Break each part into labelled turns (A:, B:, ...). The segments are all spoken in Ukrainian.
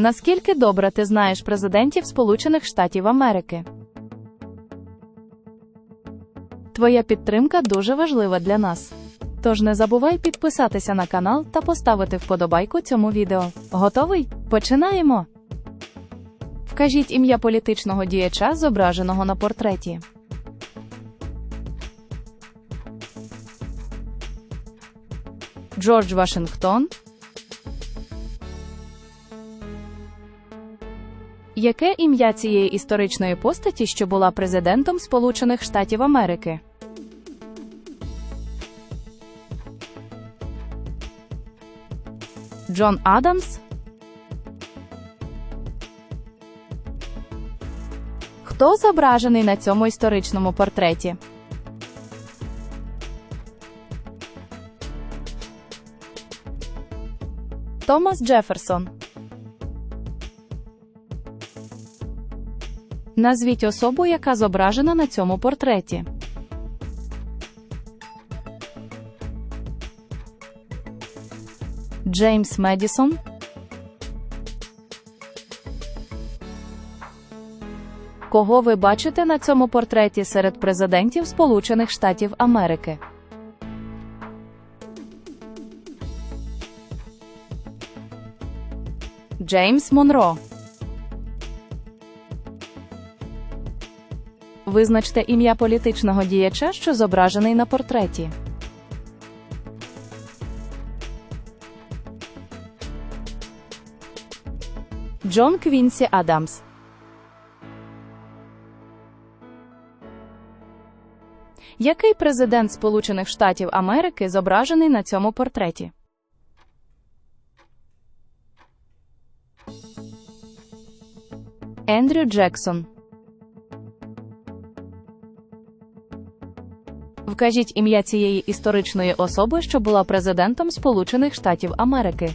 A: Наскільки добре ти знаєш президентів Сполучених Штатів Америки? Твоя підтримка дуже важлива для нас. Тож не забувай підписатися на канал та поставити вподобайку цьому відео. Готовий? Починаємо! Вкажіть ім'я політичного діяча, зображеного на портреті. Джордж Вашингтон. Яке ім'я цієї історичної постаті, що була президентом Сполучених Штатів Америки? Джон Адамс. Хто зображений на цьому історичному портреті? Томас Джеферсон. Назвіть особу, яка зображена на цьому портреті. Джеймс Медісон. Кого ви бачите на цьому портреті серед президентів Сполучених Штатів Америки? Джеймс Монро. Визначте ім'я політичного діяча, що зображений на портреті. Джон Квінсі Адамс. Який президент Сполучених Штатів Америки зображений на цьому портреті? Ендрю Джексон. Вкажіть ім'я цієї історичної особи, що була президентом Сполучених Штатів Америки.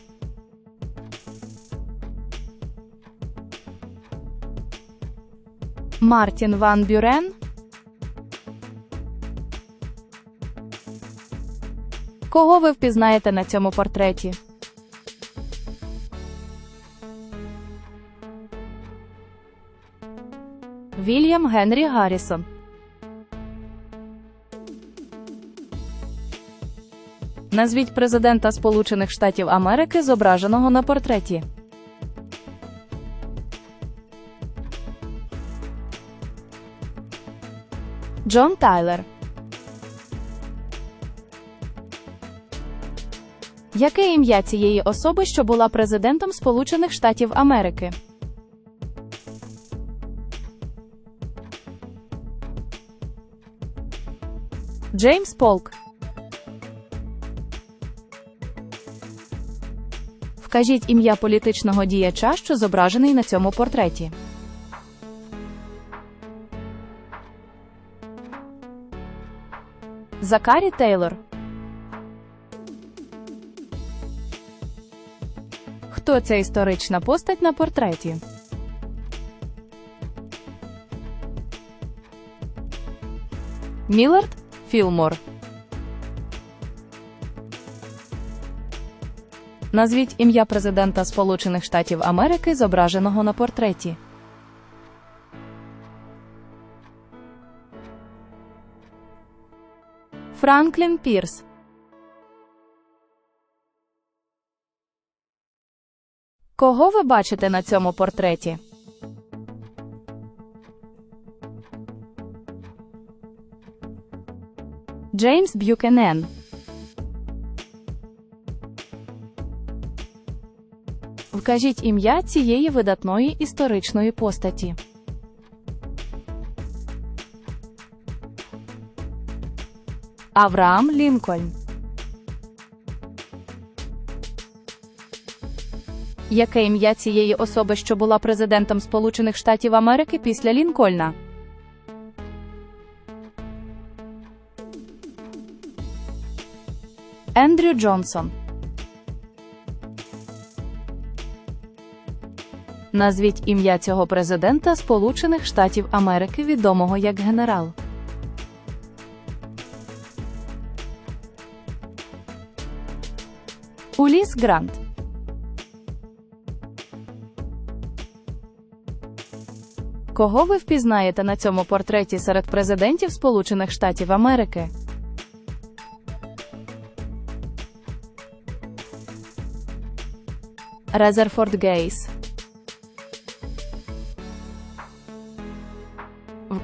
A: Мартін Ван Бюрен. Кого ви впізнаєте на цьому портреті? Вільям Генрі Гаррісон. Назвіть президента Сполучених Штатів Америки, зображеного на портреті. Джон Тайлер. Яке ім'я цієї особи, що була президентом Сполучених Штатів Америки? Джеймс Полк. Вкажіть ім'я політичного діяча, що зображений на цьому портреті. Закарі Тейлор. Хто ця історична постать на портреті? Мілард Філмор. Назвіть ім'я президента Сполучених Штатів Америки, зображеного на портреті. Франклін Пірс. Кого ви бачите на цьому портреті? Джеймс Б'юкенен. Вкажіть ім'я цієї видатної історичної постаті. Авраам Лінкольн. Яке ім'я цієї особи, що була президентом Сполучених Штатів Америки після Лінкольна? Ендрю Джонсон. Назвіть ім'я цього президента Сполучених Штатів Америки, відомого як генерал. Уліс Грант. Кого ви впізнаєте на цьому портреті серед президентів Сполучених Штатів Америки? Резерфорд Гейс.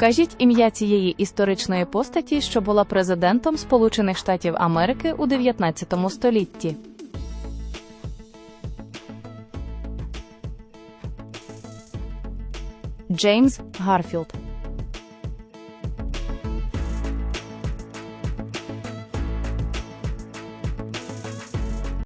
A: Вкажіть ім'я цієї історичної постаті, що була президентом Сполучених Штатів Америки у 19 столітті. Джеймс Гарфілд